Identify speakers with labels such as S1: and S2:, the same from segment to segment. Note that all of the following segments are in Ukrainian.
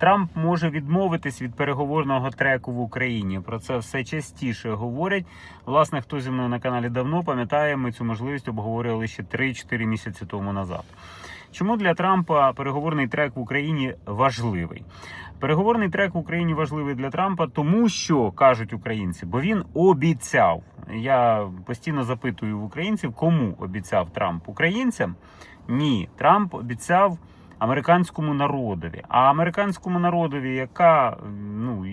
S1: Трамп може відмовитись від переговорного треку в Україні. Про це все частіше говорять. Власне, хто зі мною на каналі давно пам'ятає, ми цю можливість обговорювали ще 3-4 місяці тому назад. Чому для Трампа переговорний трек в Україні важливий? Переговорний трек в Україні важливий для Трампа, тому що кажуть українці, бо він обіцяв. Я постійно запитую в українців, кому обіцяв Трамп українцям? Ні, Трамп обіцяв американському народові. А американському народові, яка ну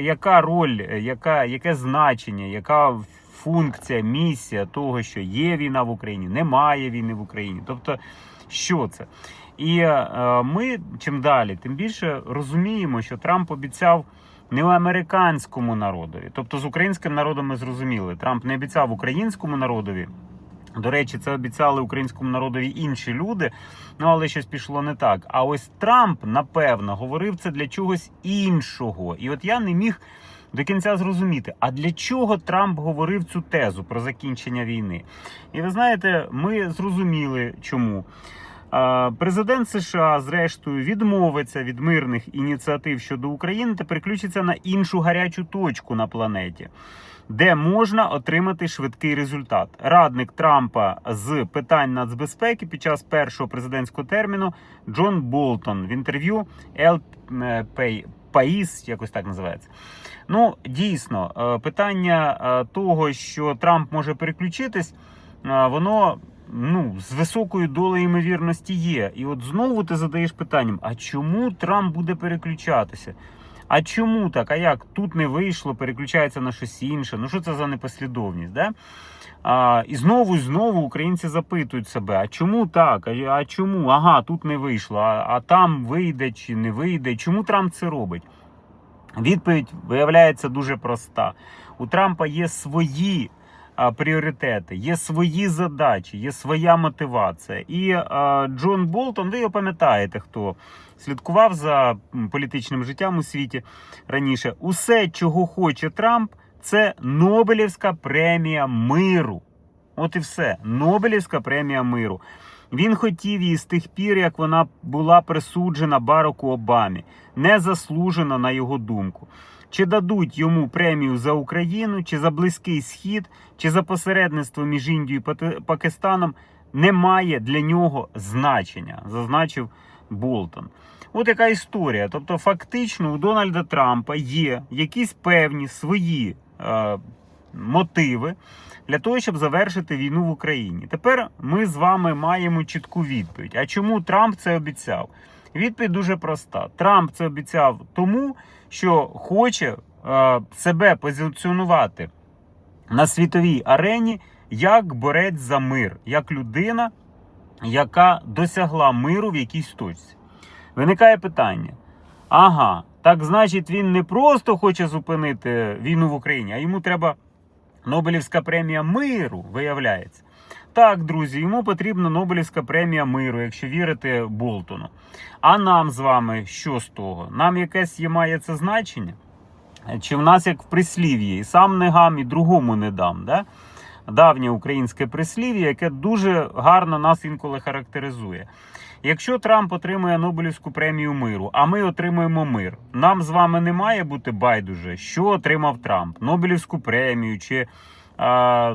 S1: яка роль, яка яке значення, яка функція, місія того, що є війна в Україні, немає війни в Україні. Тобто, що це? І е, ми чим далі, тим більше розуміємо, що Трамп обіцяв не американському народові. Тобто з українським народом ми зрозуміли. Трамп не обіцяв українському народові. До речі, це обіцяли українському народові інші люди, ну але щось пішло не так. А ось Трамп, напевно, говорив це для чогось іншого. І от я не міг до кінця зрозуміти, а для чого Трамп говорив цю тезу про закінчення війни. І ви знаєте, ми зрозуміли чому. Президент США, зрештою, відмовиться від мирних ініціатив щодо України та переключиться на іншу гарячу точку на планеті, де можна отримати швидкий результат. Радник Трампа з питань нацбезпеки під час першого президентського терміну Джон Болтон в інтерв'ю El País, якось так називається. Ну, дійсно, е, питання е, того, що Трамп може переключитись, е, воно ну, з високою долею ймовірності є. І от знову ти задаєш питанням: а чому Трамп буде переключатися? А чому так? А як? Тут не вийшло, переключається на щось інше. Ну що це за непослідовність? Да? А, і знову і знову українці запитують себе: а чому так? А, а чому? Ага, тут не вийшло, а, а там вийде чи не вийде. Чому Трамп це робить? Відповідь виявляється дуже проста. У Трампа є свої пріоритети, є свої задачі, є своя мотивація. І Джон Болтон, ви його пам'ятаєте, хто слідкував за політичним життям у світі раніше. Усе, чого хоче Трамп, це Нобелівська премія миру. От і все. Нобелівська премія миру. Він хотів її з тих пір, як вона була присуджена Бараку Обамі, не заслужена на його думку. Чи дадуть йому премію за Україну, чи за Близький Схід, чи за посередництво між Індією і Пакистаном, не має для нього значення, зазначив Болтон. От яка історія. Тобто, фактично, у Дональда Трампа є якісь певні свої е, мотиви для того, щоб завершити війну в Україні. Тепер ми з вами маємо чітку відповідь. А чому Трамп це обіцяв? Відповідь дуже проста: Трамп це обіцяв тому, що хоче е, себе позиціонувати на світовій арені як борець за мир, як людина, яка досягла миру в якійсь точці. Виникає питання: ага, так значить, він не просто хоче зупинити війну в Україні, а йому треба Нобелівська премія миру, виявляється. Так, друзі, йому потрібна Нобелівська премія миру, якщо вірити Болтону. А нам з вами що з того? Нам якесь є має це значення? Чи в нас як в прислів'ї, і сам не гам, і другому не дам. Да? Давнє українське прислів'я, яке дуже гарно нас інколи характеризує. Якщо Трамп отримує Нобелівську премію миру, а ми отримуємо мир, нам з вами не має бути байдуже, що отримав Трамп, Нобелівську премію чи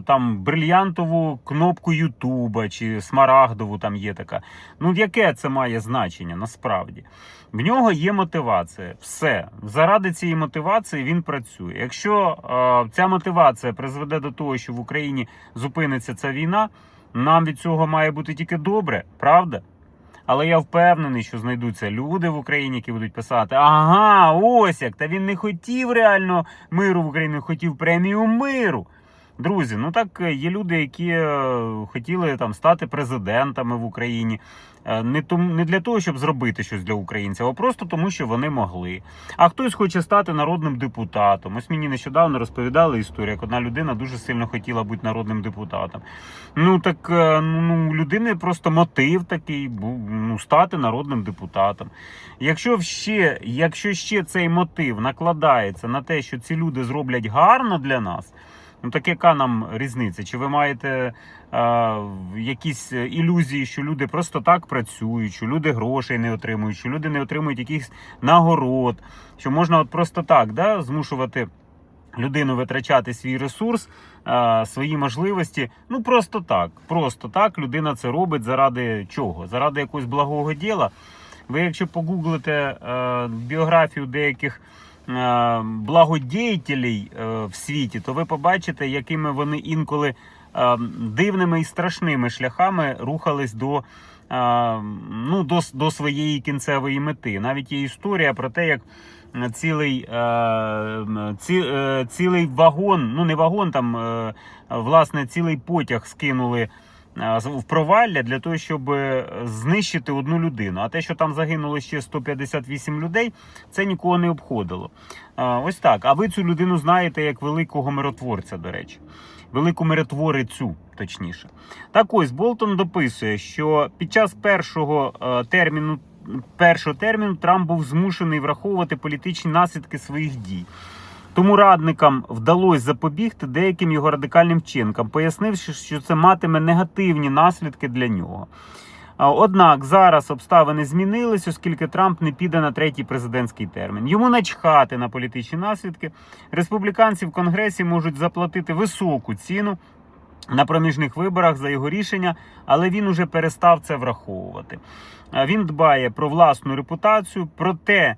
S1: там брильянтову кнопку Ютуба чи смарагдову там є така. Ну яке це має значення насправді? В нього є мотивація. Все заради цієї мотивації він працює. Якщо е, ця мотивація призведе до того, що в Україні зупиниться ця війна, нам від цього має бути тільки добре, правда? Але я впевнений, що знайдуться люди в Україні, які будуть писати: ага, ось як, та він не хотів реально миру в Україні, хотів премію миру. Друзі, ну так е, є люди, які е, хотіли там стати президентами в Україні. Е, Не тому не для того, щоб зробити щось для українців, а просто тому, що вони могли. А хтось хоче стати народним депутатом. Ось мені нещодавно розповідали історію, як одна людина дуже сильно хотіла бути народним депутатом. Ну так ну людини просто мотив такий був ну, стати народним депутатом. Якщо ще, якщо ще цей мотив накладається на те, що ці люди зроблять гарно для нас. Ну так яка нам різниця? Чи ви маєте е, якісь ілюзії, що люди просто так працюють, що люди грошей не отримують, що люди не отримують якихось нагород, що можна от просто так да, змушувати людину витрачати свій ресурс, е, свої можливості. Ну просто так. Просто так людина це робить заради чого? Заради якогось благого діла. Ви, якщо погуглите е, біографію деяких е, благодіятелей е, в світі, то ви побачите, якими вони інколи е, дивними і страшними шляхами рухались до. Ну, до, до своєї кінцевої мети. Навіть є історія про те, як цілий, ці, цілий вагон, ну не вагон, там власне цілий потяг скинули в провалля для того, щоб е, знищити одну людину. А те, що там загинуло ще 158 людей, це нікого не обходило. Е, Ось так. А ви цю людину знаєте як великого миротворця, до речі. Велику миротворицю, точніше. Так ось Болтон дописує, що під час першого е, терміну першого терміну Трамп був змушений враховувати політичні наслідки своїх дій. Тому радникам вдалося запобігти деяким його радикальним вчинкам, пояснивши, що це матиме негативні наслідки для нього. Однак зараз обставини змінились, оскільки Трамп не піде на третій президентський термін. Йому начхати на політичні наслідки. Республіканці в Конгресі можуть заплатити високу ціну на проміжних виборах за його рішення, але він уже перестав це враховувати. Він дбає про власну репутацію, про те,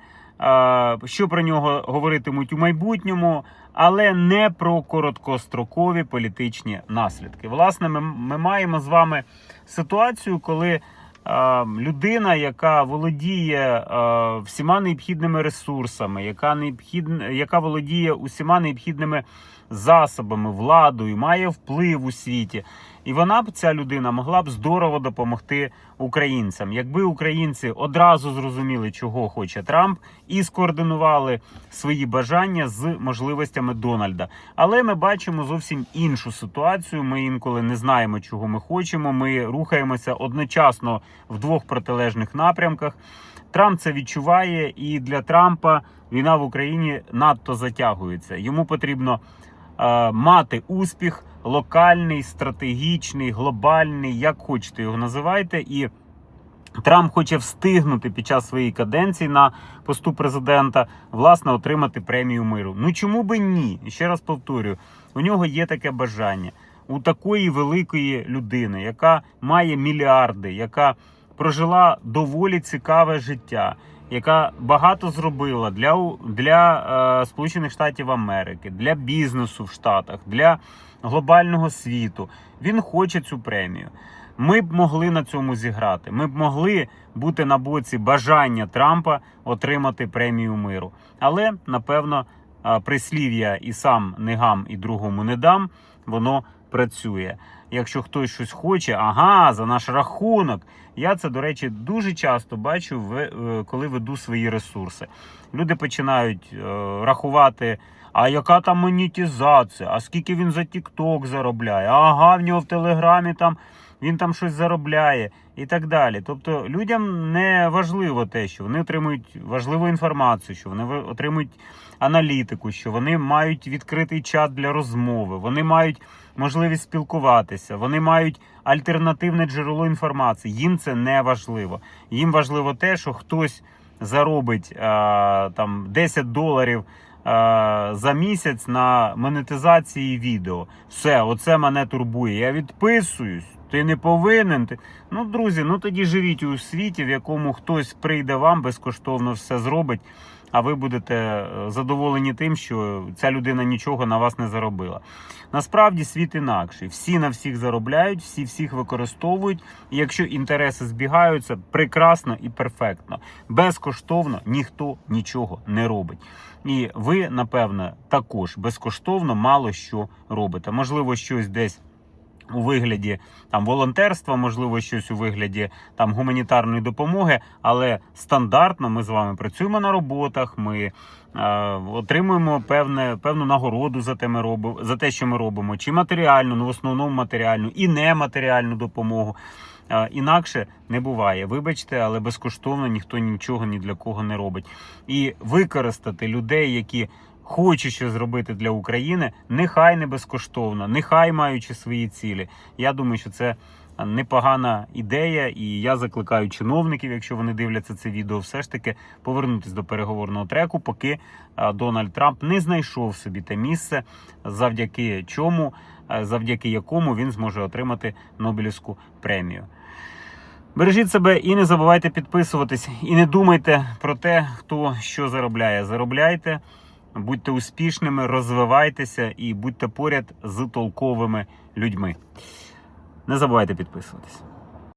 S1: що про нього говоритимуть у майбутньому, але не про короткострокові політичні наслідки. Власне, ми, ми маємо з вами ситуацію, коли а, людина, яка володіє а, всіма необхідними ресурсами, яка необхідна, яка володіє усіма необхідними засобами, владою, має вплив у світі. І вона б ця людина могла б здорово допомогти українцям, якби українці одразу зрозуміли, чого хоче Трамп, і скоординували свої бажання з можливостями Дональда. Але ми бачимо зовсім іншу ситуацію. Ми інколи не знаємо, чого ми хочемо. Ми рухаємося одночасно в двох протилежних напрямках. Трамп це відчуває, і для Трампа війна в Україні надто затягується. Йому потрібно е, мати успіх локальний, стратегічний, глобальний, як хочете його називайте. І Трамп хоче встигнути під час своєї каденції на посту президента власне отримати премію миру. Ну чому би ні? Ще раз повторюю: у нього є таке бажання у такої великої людини, яка має мільярди, яка прожила доволі цікаве життя, яка багато зробила для, для е, Сполучених Штатів Америки, для бізнесу в Штатах, для глобального світу. Він хоче цю премію. Ми б могли на цьому зіграти. Ми б могли бути на боці бажання Трампа отримати премію миру. Але напевно прислів'я і сам не гам, і другому не дам, воно працює. Якщо хтось щось хоче, ага, за наш рахунок. Я це, до речі, дуже часто бачу, е, коли веду свої ресурси. Люди починають е, рахувати. А яка там монетизація? А скільки він за TikTok заробляє? Ага, в нього в Телеграмі там він там щось заробляє і так далі. Тобто людям не важливо те, що вони отримують важливу інформацію, що вони отримують аналітику, що вони мають відкритий чат для розмови, вони мають можливість спілкуватися, вони мають альтернативне джерело інформації. Їм це не важливо. Їм важливо те, що хтось заробить а, там 10 доларів за місяць на монетизації відео. Все, оце мене турбує. Я відписуюсь. Ти не повинен. Ти... Ну, друзі, ну тоді живіть у світі, в якому хтось прийде вам безкоштовно все зробить, а ви будете е, задоволені тим, що ця людина нічого на вас не заробила. Насправді світ інакший. Всі на всіх заробляють, всі всіх використовують. І якщо інтереси збігаються, прекрасно і перфектно. Безкоштовно ніхто нічого не робить. І ви, напевне, також безкоштовно мало що робите. Можливо, щось десь. У вигляді там волонтерства, можливо, щось у вигляді там гуманітарної допомоги, але стандартно ми з вами працюємо на роботах. Ми е, отримуємо певне певну нагороду за те, ми робимо за те, що ми робимо, чи матеріальну, ну в основному матеріальну і нематеріальну допомогу. Е, інакше не буває. Вибачте, але безкоштовно ніхто нічого ні для кого не робить. І використати людей, які хоче щось зробити для України, нехай не безкоштовно, нехай маючи свої цілі. Я думаю, що це непогана ідея, і я закликаю чиновників, якщо вони дивляться це відео, все ж таки повернутися до переговорного треку, поки Дональд Трамп не знайшов собі те місце, завдяки чому, е, завдяки якому він зможе отримати Нобелівську премію. Бережіть себе і не забувайте підписуватись. І не думайте про те, хто що заробляє. Заробляйте, будьте успішними, розвивайтеся і будьте поряд з толковими людьми. Не забувайте підписуватись.